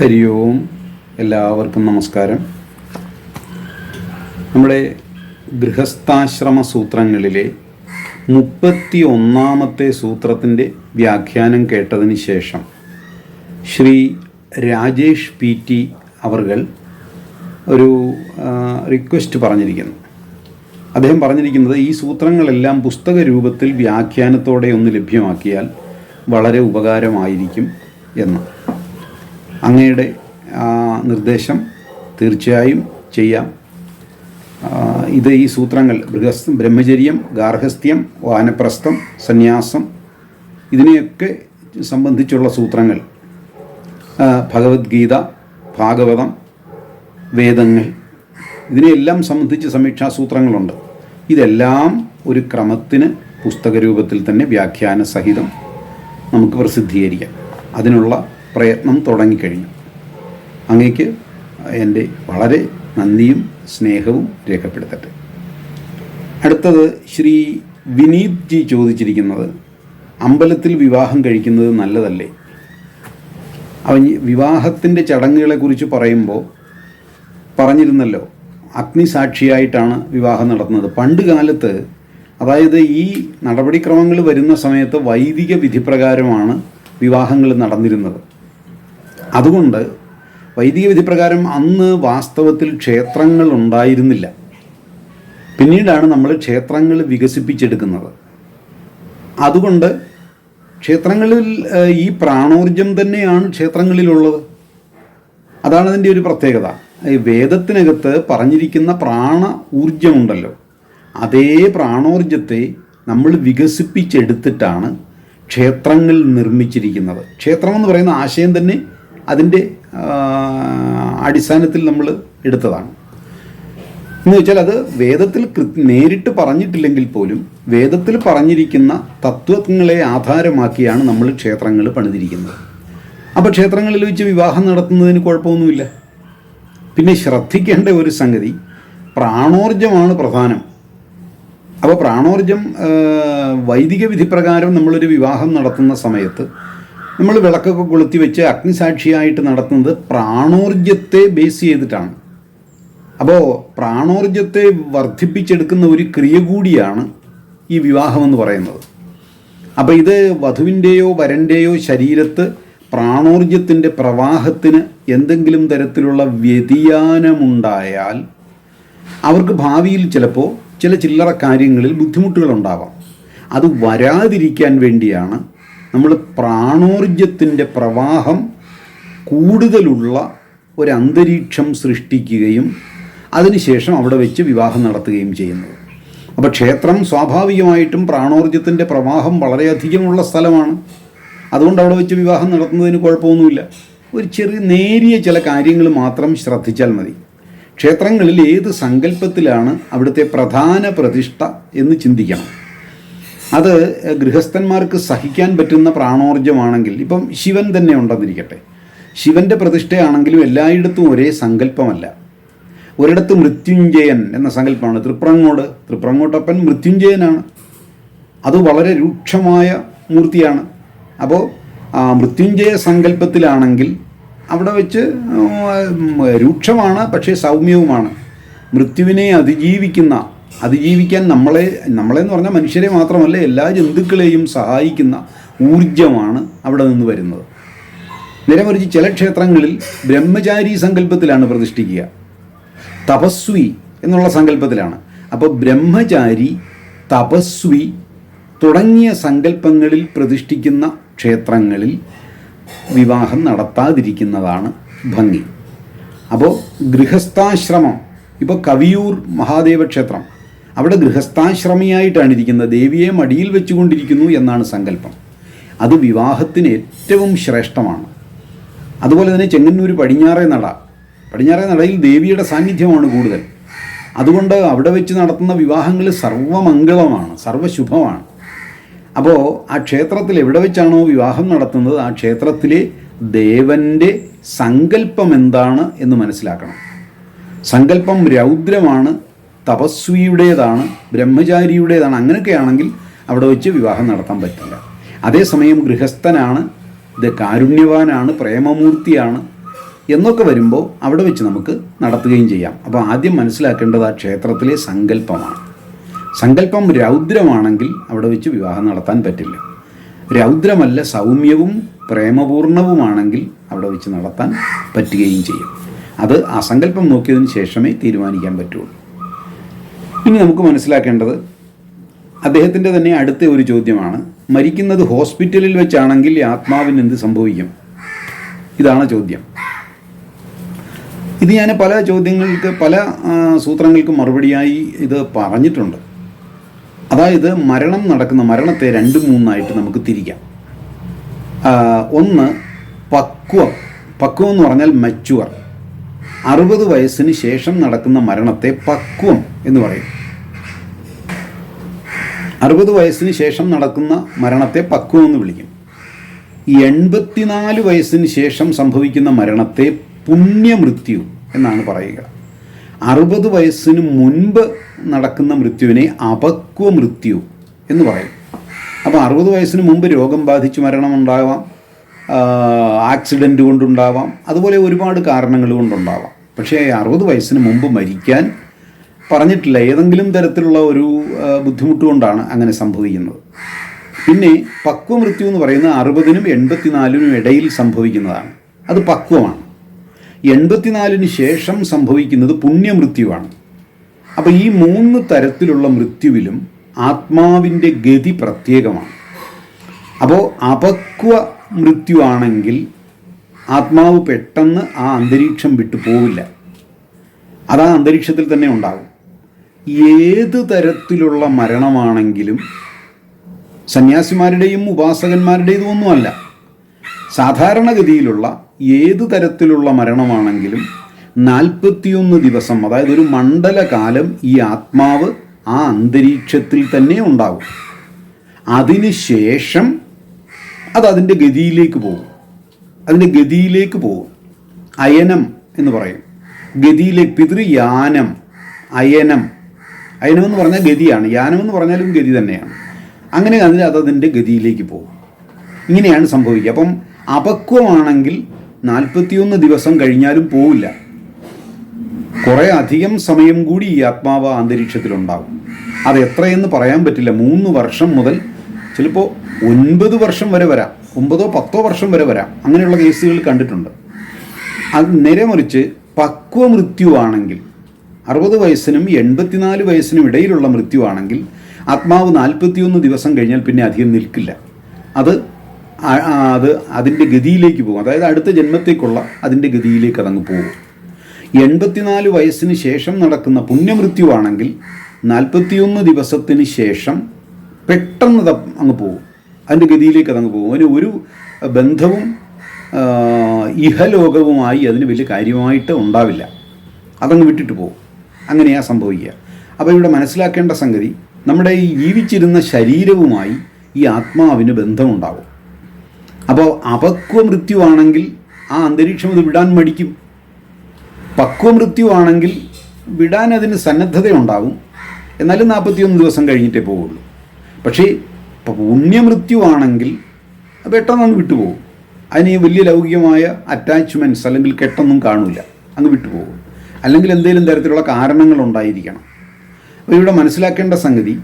ഹരി ഓം എല്ലാവർക്കും നമസ്കാരം. നമ്മുടെ ഗൃഹസ്ഥാശ്രമ സൂത്രങ്ങളിലെ മുപ്പത്തി ഒന്നാമത്തെ സൂത്രത്തിന്റെ വ്യാഖ്യാനം കേട്ടതിന് ശേഷം ശ്രീ രാജേഷ് പി ടി അവർകൾ ഒരു റിക്വസ്റ്റ് പറഞ്ഞിരിക്കുന്നു. അദ്ദേഹം പറഞ്ഞിരിക്കുന്നത് ഈ സൂത്രങ്ങളെല്ലാം പുസ്തക രൂപത്തിൽ വ്യാഖ്യാനത്തോടെ ഒന്ന് ലഭ്യമാക്കിയാൽ വളരെ ഉപകാരമായിരിക്കും എന്ന്. അങ്ങയുടെ നിർദ്ദേശം തീർച്ചയായും ചെയ്യാം. ഇത് ഈ സൂത്രങ്ങൾ ബൃഹസ് ബ്രഹ്മചര്യം ഗാർഹസ്ഥ്യം വാനപ്രസ്ഥം സന്യാസം ഇതിനെയൊക്കെ സംബന്ധിച്ചുള്ള സൂത്രങ്ങൾ. ഭഗവത്ഗീത ഭാഗവതം വേദങ്ങൾ ഇതിനെയെല്ലാം സംബന്ധിച്ച് സമീക്ഷാ സൂത്രങ്ങളുണ്ട്. ഇതെല്ലാം ഒരു ക്രമത്തിന് പുസ്തക രൂപത്തിൽ തന്നെ വ്യാഖ്യാന സഹിതം നമുക്ക് പ്രസിദ്ധീകരിക്കാം. അതിനുള്ള പ്രയത്നം തുടങ്ങിക്കഴിഞ്ഞു. അങ്ങേക്ക് എന്റെ വളരെ നന്ദിയും സ്നേഹവും രേഖപ്പെടുത്തട്ടെ. അടുത്തത് ശ്രീ വിനീത് ജി ചോദിച്ചിരിക്കുന്നത് അമ്പലത്തിൽ വിവാഹം കഴിക്കുന്നത് നല്ലതല്ലേ? അവൻ വിവാഹത്തിന്റെ ചടങ്ങുകളെക്കുറിച്ച് പറയുമ്പോൾ പറഞ്ഞിരുന്നല്ലോ അഗ്നിസാക്ഷിയായിട്ടാണ് വിവാഹം നടത്തുന്നത്. പണ്ട് കാലത്ത് അതായത് ഈ നടപടിക്രമങ്ങൾ വരുന്ന സമയത്ത് വൈദിക വിധിപ്രകാരമാണ് വിവാഹങ്ങൾ നടന്നിരുന്നത്. അതുകൊണ്ട് വൈദിക വിധിപ്രകാരം അന്ന് വാസ്തവത്തിൽ ക്ഷേത്രങ്ങൾ ഉണ്ടായിരുന്നില്ല. പിന്നീടാണ് നമ്മൾ ക്ഷേത്രങ്ങൾ വികസിപ്പിച്ചെടുക്കുന്നത്. അതുകൊണ്ട് ക്ഷേത്രങ്ങളിൽ ഈ പ്രാണോർജം തന്നെയാണ് ക്ഷേത്രങ്ങളിലുള്ളത്. അതാണ് അതിന്റെ ഒരു പ്രത്യേകത. ഈ വേദത്തിനകത്ത് പറഞ്ഞിരിക്കുന്ന പ്രാണ ഊർജമുണ്ടല്ലോ. അതേ പ്രാണോർജത്തെ നമ്മൾ വികസിപ്പിച്ചെടുത്തിട്ടാണ് ക്ഷേത്രങ്ങൾ നിർമ്മിച്ചിരിക്കുന്നത്. ക്ഷേത്രം എന്ന് പറയുന്ന ആശയം തന്നെ അതിന്റെ അടിസ്ഥാനത്തിൽ നമ്മൾ എടുത്തതാണ്. എന്ന് വെച്ചാൽ അത് വേദത്തിൽ നേരിട്ട് പറഞ്ഞിട്ടില്ലെങ്കിൽ പോലും വേദത്തിൽ പറഞ്ഞിരിക്കുന്ന തത്വങ്ങളെ ആധാരമാക്കിയാണ് നമ്മൾ ക്ഷേത്രങ്ങൾ പണിതിരിക്കുന്നത്. അപ്പോൾ ക്ഷേത്രങ്ങളിൽ വെച്ച് വിവാഹം നടത്തുന്നതിന് കുഴപ്പമൊന്നുമില്ല. പിന്നെ ശ്രദ്ധിക്കേണ്ട ഒരു സംഗതി പ്രാണോർജമാണ് പ്രധാനം. അപ്പോൾ പ്രാണോർജം ആ, വൈദിക വിധിപ്രകാരം നമ്മളൊരു വിവാഹം നടത്തുന്ന സമയത്ത് നമ്മൾ വിളക്കൊക്കെ കൊളുത്തി വെച്ച് അഗ്നിസാക്ഷിയായിട്ട് നടത്തുന്നത് പ്രാണോർജത്തെ ബേസ് ചെയ്തിട്ടാണ്. അപ്പോൾ പ്രാണോർജത്തെ വർദ്ധിപ്പിച്ചെടുക്കുന്ന ഒരു ക്രിയ കൂടിയാണ് ഈ വിവാഹമെന്ന് പറയുന്നത്. അപ്പോൾ ഇത് വധുവിന്റെയോ വരന്റെയോ ശരീരത്ത് പ്രാണോർജത്തിന്റെ പ്രവാഹത്തിന് എന്തെങ്കിലും തരത്തിലുള്ള വ്യതിയാനമുണ്ടായാൽ അവർക്ക് ഭാവിയിൽ ചിലപ്പോൾ ചില ചില്ലറ കാര്യങ്ങളിൽ ബുദ്ധിമുട്ടുകൾ ഉണ്ടാവാം. അത് വരാതിരിക്കാൻ വേണ്ടിയാണ് നമ്മൾ പ്രാണോർജത്തിന്റെ പ്രവാഹം കൂടുതലുള്ള ഒരു അന്തരീക്ഷം സൃഷ്ടിക്കുകയും അതിനുശേഷം അവിടെ വെച്ച് വിവാഹം നടത്തുകയും ചെയ്യുന്നത്. അപ്പോൾ ക്ഷേത്രം സ്വാഭാവികമായിട്ടും പ്രാണോർജത്തിന്റെ പ്രവാഹം വളരെയധികമുള്ള സ്ഥലമാണ്. അതുകൊണ്ട് അവിടെ വെച്ച് വിവാഹം നടത്തുന്നതിന് കുഴപ്പമൊന്നുമില്ല. ഒരു ചെറിയ നേരിയ ചില കാര്യങ്ങൾ മാത്രം ശ്രദ്ധിച്ചാൽ മതി. ക്ഷേത്രങ്ങളിൽ ഏത് സങ്കല്പത്തിലാണ് അവിടുത്തെ പ്രധാന പ്രതിഷ്ഠ എന്ന് ചിന്തിക്കണം. അത് ഗൃഹസ്ഥന്മാർക്ക് സഹിക്കാൻ പറ്റുന്ന പ്രാണോർജമാണെങ്കിൽ ഇപ്പം ശിവൻ തന്നെ ഉണ്ടെന്നിരിക്കട്ടെ. ശിവന്റെ പ്രതിഷ്ഠയാണെങ്കിലും എല്ലായിടത്തും ഒരേ സങ്കല്പമല്ല. ഒരിടത്ത് മൃത്യുഞ്ജയൻ എന്ന സങ്കല്പമാണ്. തൃപ്രങ്ങോട് തൃപ്രങ്ങോട്ടപ്പൻ മൃത്യുഞ്ജയനാണ്. അത് വളരെ രൂക്ഷമായ മൂർത്തിയാണ്. അപ്പോൾ മൃത്യുഞ്ജയ സങ്കല്പത്തിലാണെങ്കിൽ അവിടെ വെച്ച് രൂക്ഷമാണ് പക്ഷേ സൗമ്യവുമാണ്. മൃത്യുവിനെ അതിജീവിക്കുന്ന അതിജീവിക്കാൻ നമ്മളെ നമ്മളെ എന്ന് പറഞ്ഞാൽ മനുഷ്യരെ മാത്രമല്ല എല്ലാ ജന്തുക്കളെയും സഹായിക്കുന്ന ഊർജമാണ് അവിടെ നിന്ന് വരുന്നത്. നിരമറിച്ച് ചില ക്ഷേത്രങ്ങളിൽ ബ്രഹ്മചാരി സങ്കല്പത്തിലാണ് പ്രതിഷ്ഠിക്കുക. തപസ്വി എന്നുള്ള സങ്കല്പത്തിലാണ്. അപ്പോൾ ബ്രഹ്മചാരി തപസ്വി തുടങ്ങിയ സങ്കല്പങ്ങളിൽ പ്രതിഷ്ഠിക്കുന്ന ക്ഷേത്രങ്ങളിൽ വിവാഹം നടത്താതിരിക്കുന്നതാണ് ഭംഗി. അപ്പോൾ ഗൃഹസ്ഥാശ്രമം ഇപ്പോൾ കവിയൂർ മഹാദേവ ക്ഷേത്രം അവിടെ ഗൃഹസ്ഥാശ്രമിയായിട്ടാണ് ഇരിക്കുന്നത്. ദേവിയെ മടിയിൽ വെച്ചുകൊണ്ടിരിക്കുന്നു എന്നാണ് സങ്കല്പം. അത് വിവാഹത്തിന് ഏറ്റവും ശ്രേഷ്ഠമാണ്. അതുപോലെ തന്നെ ചെങ്ങന്നൂർ പടിഞ്ഞാറേ നട. പടിഞ്ഞാറേ നടയിൽ ദേവിയുടെ സാന്നിധ്യമാണ് കൂടുതൽ. അതുകൊണ്ട് അവിടെ വെച്ച് നടത്തുന്ന വിവാഹങ്ങൾ സർവമംഗളമാണ് സർവശുഭമാണ്. അപ്പോൾ ആ ക്ഷേത്രത്തിൽ എവിടെ വെച്ചാണോ വിവാഹം നടത്തുന്നത്? ആ ക്ഷേത്രത്തിലെ ദേവന്റെ സങ്കല്പം എന്താണ് എന്ന് മനസ്സിലാക്കണം. സങ്കല്പം രൗദ്രമാണ് തപസ്വിയുടേതാണ് ബ്രഹ്മചാരിയുടേതാണ് അങ്ങനെയൊക്കെയാണെങ്കിൽ അവിടെ വെച്ച് വിവാഹം നടത്താൻ പറ്റില്ല. അതേസമയം ഗൃഹസ്ഥനാണ് ഇത് കാരുണ്യവാനാണ് പ്രേമമൂർത്തിയാണ് എന്നൊക്കെ വരുമ്പോൾ അവിടെ വെച്ച് നമുക്ക് നടത്തുകയും ചെയ്യാം. അപ്പോൾ ആദ്യം മനസ്സിലാക്കേണ്ടത് ആ ക്ഷേത്രത്തിലെ സങ്കല്പമാണ്. സങ്കല്പം രൗദ്രമാണെങ്കിൽ അവിടെ വെച്ച് വിവാഹം നടത്താൻ പറ്റില്ല. രൗദ്രമല്ല സൗമ്യവും പ്രേമപൂർണവുമാണെങ്കിൽ അവിടെ വെച്ച് നടത്താൻ പറ്റുകയും ചെയ്യും. അത് ആ സങ്കല്പം നോക്കിയതിന് ശേഷമേ തീരുമാനിക്കാൻ പറ്റുള്ളൂ. ഇനി നമുക്ക് മനസ്സിലാക്കേണ്ടത് അദ്ദേഹത്തിന്റെ തന്നെ അടുത്ത ഒരു ചോദ്യമാണ് മരിക്കുന്നത് ഹോസ്പിറ്റലിൽ വെച്ചാണെങ്കിൽ ആത്മാവിന് എന്ത് സംഭവിക്കും? ഇതാണ് ചോദ്യം. ഇത് ഞാൻ പല ചോദ്യങ്ങൾക്ക് പല സൂത്രങ്ങൾക്കും മറുപടിയായി ഇത് പറഞ്ഞിട്ടുണ്ട്. അതായത് മരണം നടക്കുന്ന മരണത്തെ രണ്ട് മൂന്നായിട്ട് നമുക്ക് തിരിക്കാം. ഒന്ന് പക്വം. പക്വം എന്ന് പറഞ്ഞാൽ മച്ചുവർ അറുപത് വയസ്സിന് ശേഷം നടക്കുന്ന മരണത്തെ പക്വം എന്ന് പറയും. അറുപത് വയസ്സിന് ശേഷം നടക്കുന്ന മരണത്തെ പക്വം എന്ന് വിളിക്കും. എൺപത്തിനാല് വയസ്സിന് ശേഷം സംഭവിക്കുന്ന മരണത്തെ പുണ്യമൃത്യു എന്നാണ് പറയുക. അറുപത് വയസ്സിന് മുൻപ് നടക്കുന്ന മൃത്യുവിനെ അപക്വ മൃത്യു എന്ന് പറയും. അപ്പോൾ അറുപത് വയസ്സിന് മുമ്പ് രോഗം ബാധിച്ച് മരണമുണ്ടാവാം. ആക്സിഡന്റ് കൊണ്ടുണ്ടാവാം. അതുപോലെ ഒരുപാട് കാരണങ്ങൾ കൊണ്ടുണ്ടാവാം. പക്ഷേ അറുപത് വയസ്സിന് മുമ്പ് മരിക്കാൻ പറഞ്ഞിട്ടില്ല. ഏതെങ്കിലും തരത്തിലുള്ള ഒരു ബുദ്ധിമുട്ട് കൊണ്ടാണ് അങ്ങനെ സംഭവിക്കുന്നത്. പിന്നെ പക്വമൃത്യു എന്ന് പറയുന്നത് അറുപതിനും എൺപത്തിനാലിനും ഇടയിൽ സംഭവിക്കുന്നതാണ്. അത് പക്വമാണ്. എൺപത്തിനാലിന് ശേഷം സംഭവിക്കുന്നത് പുണ്യമൃത്യുവാണ്. അപ്പോൾ ഈ മൂന്ന് തരത്തിലുള്ള മൃത്യുവിലും ആത്മാവിന്റെ ഗതി പ്രത്യേകമാണ്. അപ്പോൾ അപക്വ മൃത്യുവാണെങ്കിൽ ആത്മാവ് പെട്ടെന്ന് ആ അന്തരീക്ഷം വിട്ടു പോവില്ല. അത് ആ അന്തരീക്ഷത്തിൽ തന്നെ ഉണ്ടാകും ഏത് തരത്തിലുള്ള മരണമാണെങ്കിലും സന്യാസിമാരുടെയും ഉപാസകന്മാരുടേതും ഒന്നുമല്ല സാധാരണഗതിയിലുള്ള ഏത് തരത്തിലുള്ള മരണമാണെങ്കിലും നാൽപ്പത്തിയൊന്ന് ദിവസം അതായത് ഒരു മണ്ഡലകാലം ഈ ആത്മാവ് ആ അന്തരീക്ഷത്തിൽ തന്നെ ഉണ്ടാകും അതിനുശേഷം അത് അതിന്റെ ഗതിയിലേക്ക് പോകും. അതിന്റെ ഗതിയിലേക്ക് പോകും. അയനം എന്ന് പറയും. ഗതിയിലേക്ക് പിതൃയാനം അയനം. അയനം എന്ന് പറഞ്ഞാൽ ഗതിയാണ്. യാനം എന്ന് പറഞ്ഞാലും ഗതി തന്നെയാണ്. അങ്ങനെ അതിന് അത് അതിന്റെ ഗതിയിലേക്ക് പോകും. ഇങ്ങനെയാണ് സംഭവിക്കുക. അപ്പം അപക്വമാണെങ്കിൽ നാൽപ്പത്തിയൊന്ന് ദിവസം കഴിഞ്ഞാലും പോവില്ല. കുറേ അധികം സമയം കൂടി ഈ ആത്മാവ് അന്തരീക്ഷത്തിലുണ്ടാകും അത് എത്രയെന്ന് പറയാൻ പറ്റില്ല. മൂന്ന് വർഷം മുതൽ ചിലപ്പോൾ ഒൻപത് വർഷം വരെ വരാം. ഒമ്പതോ പത്തോ വർഷം വരെ വരാം. അങ്ങനെയുള്ള കേസുകൾ കണ്ടിട്ടുണ്ട്. അത് നേരെ മറിച്ച് പക്വ മൃത്യുവാണെങ്കിൽ അറുപത് വയസ്സിനും എൺപത്തിനാല് വയസ്സിനും ഇടയിലുള്ള മൃത്യുവാണെങ്കിൽ ആത്മാവ് നാൽപ്പത്തിയൊന്ന് ദിവസം കഴിഞ്ഞാൽ പിന്നെ അധികം നിൽക്കില്ല. അത് അത് അതിന്റെ ഗതിയിലേക്ക് പോകും. അതായത് അടുത്ത ജന്മത്തേക്കുള്ള അതിന്റെ ഗതിയിലേക്ക് അതങ്ങ് പോകും. എൺപത്തിനാല് വയസ്സിന് ശേഷം നടക്കുന്ന പുണ്യമൃത്യുവാണെങ്കിൽ നാൽപ്പത്തിയൊന്ന് ദിവസത്തിന് ശേഷം പെട്ടെന്ന് അങ്ങ് പോകും. അതിന്റെ ഗതിയിലേക്ക് അതങ്ങ് പോകും. അതിന് ഒരു ബന്ധവും ഇഹലോകവുമായി അതിന് വലിയ കാര്യമായിട്ട് ഉണ്ടാവില്ല. അതങ്ങ് വിട്ടിട്ട് പോകും. അങ്ങനെയാണ് സംഭവിക്കുക. അപ്പോൾ ഇവിടെ മനസ്സിലാക്കേണ്ട സംഗതി നമ്മുടെ ഈ ജീവിച്ചിരുന്ന ശരീരവുമായി ഈ ആത്മാവിന് ബന്ധമുണ്ടാകും. അപ്പോൾ അപക്വ മൃത്യുവാണെങ്കിൽ ആ അന്തരീക്ഷം അത് വിടാൻ മടിക്കും. പക്വമൃത്യുവാണെങ്കിൽ വിടാൻ അതിന് സന്നദ്ധതയുണ്ടാവും എന്നാലും നാൽപ്പത്തിയൊന്ന് ദിവസം കഴിഞ്ഞിട്ടേ പോവുള്ളൂ. പക്ഷേ ഇപ്പം പുണ്യമൃത്യുവാണെങ്കിൽ പെട്ടെന്ന് വിട്ടുപോകും. അതിന് വലിയ ലൗകികമായ അറ്റാച്ച്മെന്റ്സ് അല്ലെങ്കിൽ കെട്ടൊന്നും കാണില്ല അങ്ങ് വിട്ടുപോകും. അല്ലെങ്കിൽ എന്തെങ്കിലും തരത്തിലുള്ള കാരണങ്ങൾ ഉണ്ടായിരിക്കണം അപ്പോൾ ഇവിടെ മനസ്സിലാക്കേണ്ട സംഗതി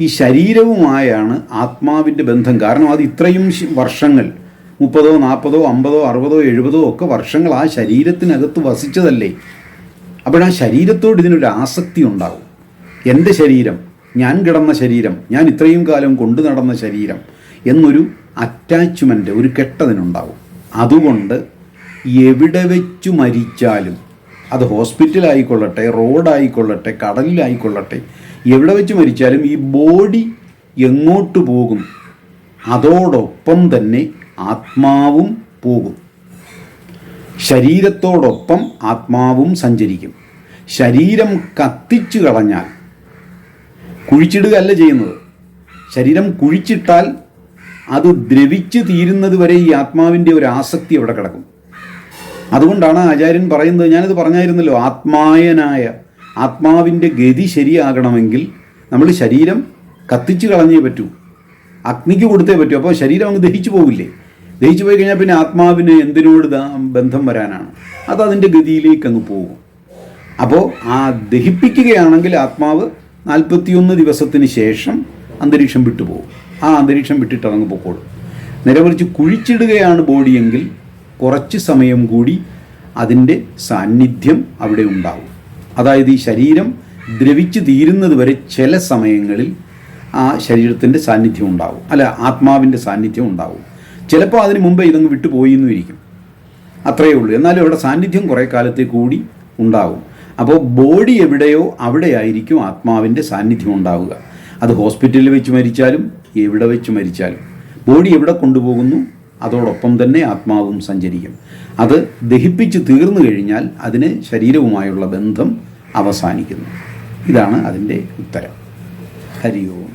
ഈ ശരീരവുമായാണ് ആത്മാവിന്റെ ബന്ധം. കാരണം അത് ഇത്രയും വർഷങ്ങൾ മുപ്പതോ നാൽപ്പതോ അമ്പതോ അറുപതോ എഴുപതോ ഒക്കെ വർഷങ്ങൾ ആ ശരീരത്തിനകത്ത് വസിച്ചതല്ലേ? അപ്പോഴാ ശരീരത്തോട് ഇതിനൊരു ആസക്തി ഉണ്ടാകും എന്റെ ശരീരം ഞാൻ കിടന്ന ശരീരം ഞാൻ ഇത്രയും കാലം കൊണ്ടു നടന്ന ശരീരം എന്നൊരു അറ്റാച്ച്മെന്റ് ഒരു കെട്ടതിനുണ്ടാവും. അതുകൊണ്ട് എവിടെ വെച്ചു മരിച്ചാലും അത് ഹോസ്പിറ്റലായിക്കൊള്ളട്ടെ റോഡായിക്കൊള്ളട്ടെ കടലിലായിക്കൊള്ളട്ടെ എവിടെ വെച്ച് മരിച്ചാലും ഈ ബോഡി എങ്ങോട്ട് പോകും? അതോടൊപ്പം തന്നെ ആത്മാവും പോകും. ശരീരത്തോടൊപ്പം ആത്മാവും സഞ്ചരിക്കും. ശരീരം കത്തിച്ചു കളഞ്ഞാൽ കുഴിച്ചിടുകയല്ല ചെയ്യുന്നത്. ശരീരം കുഴിച്ചിട്ടാൽ അത് ദ്രവിച്ച് തീരുന്നത് വരെ ഈ ആത്മാവിന്റെ ഒരു ആസക്തി അവിടെ കിടക്കും. അതുകൊണ്ടാണ് ആചാര്യൻ പറയുന്നത് ഞാനിത് പറഞ്ഞായിരുന്നല്ലോ ആത്മായനായ ആത്മാവിന്റെ ഗതി ശരിയാകണമെങ്കിൽ നമ്മൾ ശരീരം കത്തിച്ച് കളഞ്ഞേ പറ്റൂ അഗ്നിക്ക് കൊടുത്തേ പറ്റൂ. അപ്പോൾ ശരീരം അങ്ങ് ദഹിച്ചു പോകില്ലേ ദഹിച്ചു പോയി കഴിഞ്ഞാൽ പിന്നെ ആത്മാവിന് എന്തിനോട് ബന്ധം വരാനാണ്? അത് അതിന്റെ ഗതിയിലേക്ക് അങ്ങ് പോകും. അപ്പോൾ ആ ദഹിപ്പിക്കുകയാണെങ്കിൽ ആത്മാവ് നാൽപ്പത്തിയൊന്ന് ദിവസത്തിന് ശേഷം അന്തരീക്ഷം വിട്ടുപോകും. ആ അന്തരീക്ഷം വിട്ടിട്ട് അങ്ങ് പൊക്കോളും. നേരെ കുഴിച്ചിടുകയാണ് ബോഡിയെങ്കിൽ കുറച്ച് സമയം കൂടി അതിന്റെ സാന്നിധ്യം അവിടെ ഉണ്ടാവും. അതായത് ഈ ശരീരം ദ്രവിച്ചു തീരുന്നത് വരെ ചില സമയങ്ങളിൽ ആ ശരീരത്തിന്റെ സാന്നിധ്യം ഉണ്ടാവും. അല്ല ആത്മാവിന്റെ സാന്നിധ്യം ഉണ്ടാവും. ചിലപ്പോൾ അതിന് മുമ്പ് ഇതങ്ങ് വിട്ടുപോയി എന്നും ഇരിക്കും അത്രയേ ഉള്ളൂ. എന്നാലും അവിടെ സാന്നിധ്യം കുറേ കാലത്തേക്കൂടി കൂടി ഉണ്ടാകും അപ്പോൾ ബോഡി എവിടെയോ അവിടെയായിരിക്കും ആത്മാവിന്റെ സാന്നിധ്യം ഉണ്ടാവുക. അത് ഹോസ്പിറ്റലിൽ വെച്ച് മരിച്ചാലും എവിടെ വെച്ച് മരിച്ചാലും. ബോഡി എവിടെ കൊണ്ടുപോകുന്നു? അതോടൊപ്പം തന്നെ ആത്മാവും സഞ്ചരിക്കും. അത് ദഹിപ്പിച്ച് തീർന്നു കഴിഞ്ഞാൽ അതിന് ശരീരവുമായുള്ള ബന്ധം അവസാനിക്കുന്നു. ഇതാണ് അതിന്റെ ഉത്തരം. ഹരി ഓം.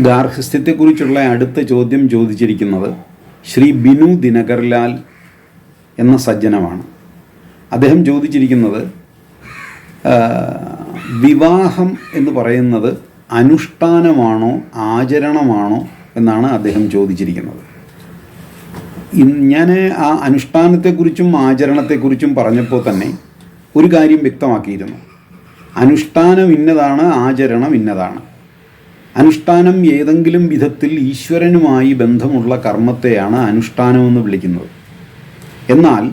ഗാർഹസ്ഥ്യത്തെക്കുറിച്ചുള്ള അടുത്ത ചോദ്യം ചോദിച്ചിരിക്കുന്നത് ശ്രീ ബിനു ദിനകർലാൽ എന്ന സജ്ജനമാണ്. അദ്ദേഹം ചോദിച്ചിരിക്കുന്നത് വിവാഹം എന്ന് പറയുന്നത് അനുഷ്ഠാനമാണോ ആചരണമാണോ എന്നാണ് അദ്ദേഹം ചോദിച്ചിരിക്കുന്നത്. ഞാൻ ആ അനുഷ്ഠാനത്തെക്കുറിച്ചും ആചരണത്തെക്കുറിച്ചും പറഞ്ഞപ്പോൾ തന്നെ ഒരു കാര്യം വ്യക്തമാക്കിയിരുന്നു. അനുഷ്ഠാനം ഇന്നതാണ് ആചരണം ഇന്നതാണ്. അനുഷ്ഠാനം ഏതെങ്കിലും വിധത്തിൽ ഈശ്വരനുമായി ബന്ധമുള്ള കർമ്മത്തെയാണ് അനുഷ്ഠാനമെന്ന് വിളിക്കുന്നത്. എന്നാൽ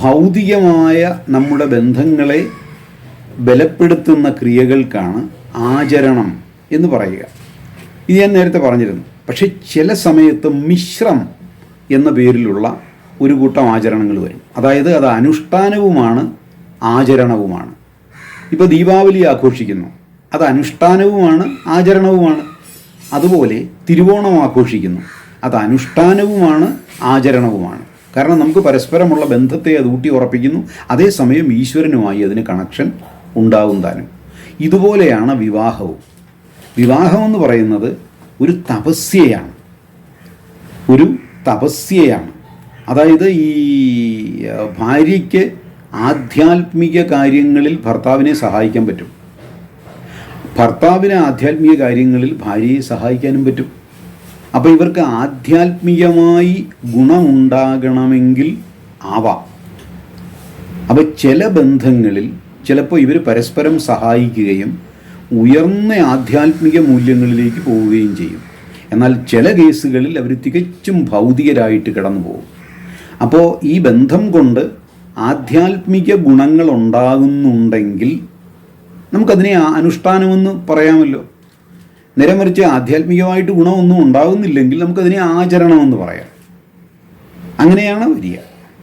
ഭൗതികമായ നമ്മുടെ ബന്ധങ്ങളെ ബലപ്പെടുത്തുന്ന ക്രിയകൾക്കാണ് ആചരണം എന്ന് പറയുക. ഇത് ഞാൻ നേരത്തെ പറഞ്ഞിരുന്നു. പക്ഷേ ചില സമയത്ത് മിശ്രം എന്ന പേരിലുള്ള ഒരു കൂട്ടം ആചരണങ്ങൾ വരും. അതായത് അത് അനുഷ്ഠാനവുമാണ് ആചരണവുമാണ്. ഇപ്പോൾ ദീപാവലി ആഘോഷിക്കുന്നു. അത് അനുഷ്ഠാനവുമാണ് ആചരണവുമാണ്. അതുപോലെ തിരുവോണം ആഘോഷിക്കുന്നു. അത് അനുഷ്ഠാനവുമാണ് ആചരണവുമാണ്. കാരണം നമുക്ക് പരസ്പരമുള്ള ബന്ധത്തെ അത് ഊട്ടി ഉറപ്പിക്കുന്നു. അതേസമയം ഈശ്വരനുമായി അതിന് കണക്ഷൻ ഉണ്ടാവും താനും. ഇതുപോലെയാണ് വിവാഹവും. വിവാഹം എന്ന് പറയുന്നത് ഒരു തപസ്യയാണ്. ഒരു തപസ്യയാണ്. അതായത് ഈ ഭാര്യയ്ക്ക് ആധ്യാത്മിക കാര്യങ്ങളിൽ ഭർത്താവിനെ സഹായിക്കാൻ പറ്റും. ഭർത്താവിനെ ആധ്യാത്മിക കാര്യങ്ങളിൽ ഭാര്യയെ സഹായിക്കാനും പറ്റും. അപ്പോൾ ഇവർക്ക് ആധ്യാത്മികമായി ഗുണമുണ്ടാകണമെങ്കിൽ ആവാം. അപ്പോൾ ചില ബന്ധങ്ങളിൽ ചിലപ്പോൾ ഇവർ പരസ്പരം സഹായിക്കുകയും ഉയർന്ന ആധ്യാത്മിക മൂല്യങ്ങളിലേക്ക് പോവുകയും ചെയ്യും. എന്നാൽ ചില കേസുകളിൽ അവർ തികച്ചും ഭൗതികരായിട്ട് കിടന്നു പോകും. അപ്പോൾ ഈ ബന്ധം കൊണ്ട് ആധ്യാത്മിക ഗുണങ്ങൾ ഉണ്ടാകുന്നുണ്ടെങ്കിൽ നമുക്കതിനെ അനുഷ്ഠാനമെന്ന് പറയാമല്ലോ. നേരെ മറിച്ച് ആധ്യാത്മികമായിട്ട് ഗുണമൊന്നും ഉണ്ടാകുന്നില്ലെങ്കിൽ നമുക്കതിനെ ആചരണമെന്ന് പറയാം. അങ്ങനെയാണ് വരിക.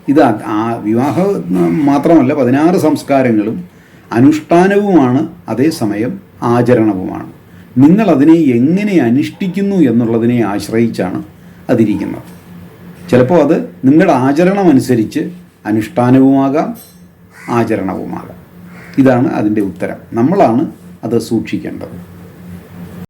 ഇത് ആ- വിവാഹം മാത്രമല്ല പതിനാറ് സംസ്കാരങ്ങളും അനുഷ്ഠാനവുമാണ് അതേസമയം ആചരണവുമാണ്. നിങ്ങൾ അതിനെ എങ്ങനെ അനുഷ്ഠിക്കുന്നു എന്നുള്ളതിനെ ആശ്രയിച്ചാണ് അതിരിക്കുന്നത്. ചിലപ്പോൾ അത് നിങ്ങളുടെ ആചരണം അനുസരിച്ച് അനുഷ്ഠാനവുമാകാം ആചരണവുമാകാം. ഇതാണ് അതിന്റെ ഉത്തരം. നമ്മളാണ് അത് സൂക്ഷിക്കേണ്ടത്.